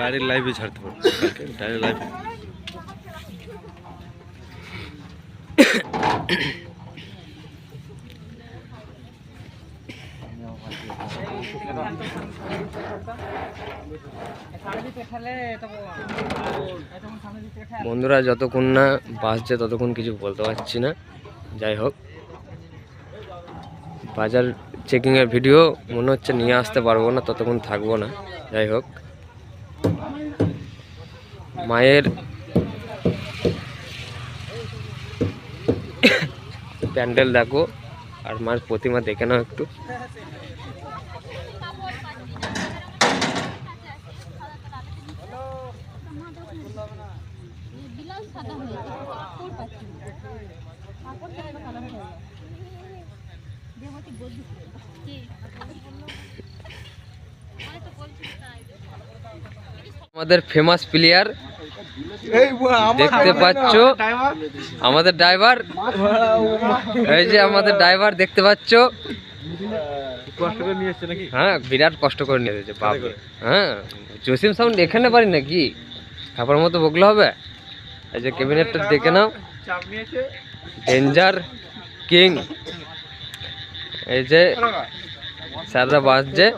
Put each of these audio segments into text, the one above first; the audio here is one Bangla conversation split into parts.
ডাইরেক্ট লাইভে ছাড়তে পারব ডাইরেক্ট লাইভে বন্ধুরা, যতক্ষণ না বাসছে ততক্ষণ কিছু বলতে পারছি না। যাই হোক, বাজার চেকিংয়ের ভিডিও মনে হচ্ছে নিয়ে আসতে পারব না, ততক্ষণ থাকব না। যাই হোক। মায়ের প্যান্ডেল দেখো আর মায়ের প্রতিমা দেখে নাও একটু। আমাদের ফেমাস প্লেয়ার দেখতে পাচ্ছ? আমাদের ড্রাইভার এই যে আমাদের ড্রাইভার দেখতে পাচ্ছ? হ্যাঁ বিরাট কষ্ট করে নিয়ে এসেছে বাপ হ্যাঁ জসিম সাউন্ড এখানে পারি নাকি? খাবার মতো বকলে হবে? এই যে ক্যাবিনেটটা দেখে নাও। ডেঞ্জার কিং এই যে স্যাররা বাসছে এর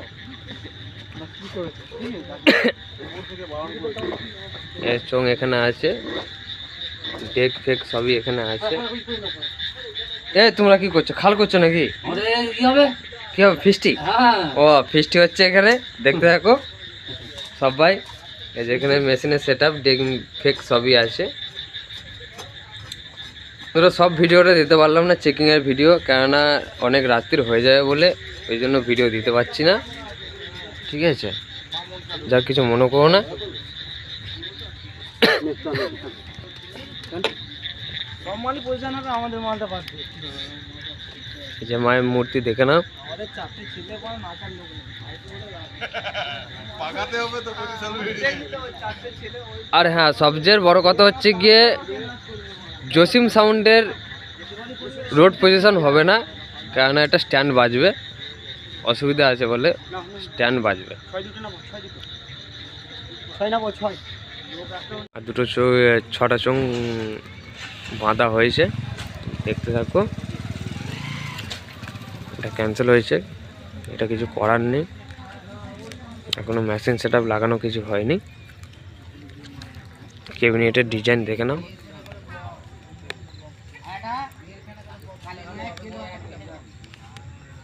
চোং এখানে আছে। ডেক ফেক সবই এখানে আছে। এ তোমরা কি করছ? খাল করছ নাকি? কি হবে? ফিস্টি? ও ফিস্টি হচ্ছে এখানে। দেখতে থাকো। সবাই এই যে এখানে মেশিনের সেট আপ ডেক ফেক সবই আছে। তোরা সব ভিডিওটা দিতে পারলাম না চেকিংয়ের ভিডিও কেননা অনেক রাত্রির হয়ে যাবে বলে ওই জন্য ভিডিও দিতে পারছি না। ঠিক আছে? যা কিছু মনে করো না। যে মায়ের মূর্তি দেখে ওই আর হ্যাঁ সবচেয়ে বড় কথা হচ্ছে গিয়ে জসিম সাউন্ডের রোড পজিশন হবে না কেননা এটা স্ট্যান্ড বাজবে। অসুবিধা আছে বলে স্ট্যান্ড বাজবে। আর দুটো ছটা চোং বাঁধা হয়েছে। দেখতে থাকো। এটা ক্যান্সেল হয়েছে। এটা কিছু করার নেই। এখনও মেশিন সেট লাগানো কিছু হয়নি। ক্যাবিনেটের ডিজাইন দেখে নাও।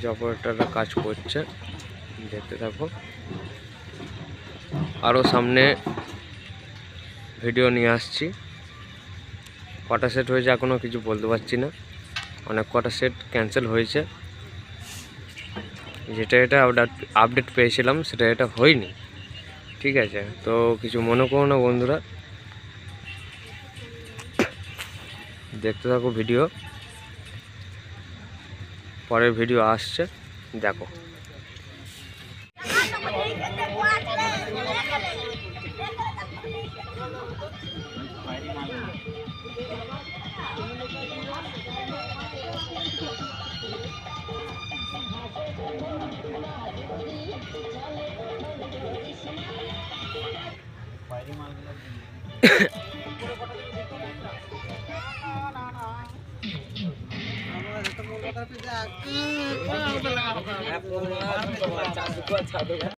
যে অপারেটাররা কাজ করছে। দেখতে থাকো। আরও সামনে ভিডিও নিয়ে আসছি। কটা সেট হয়েছে এখনও কিছু বলতে পারছি না। অনেক কটা সেট ক্যান্সেল হয়েছে। যেটা এটা আপডেট পেয়েছিলাম, সেটা এটা হয়নি। ঠিক আছে, তো কিছু মনে করো না বন্ধুরা। দেখতে থাকো ভিডিও। পরের ভিডিও আসছে দেখো। Aku mau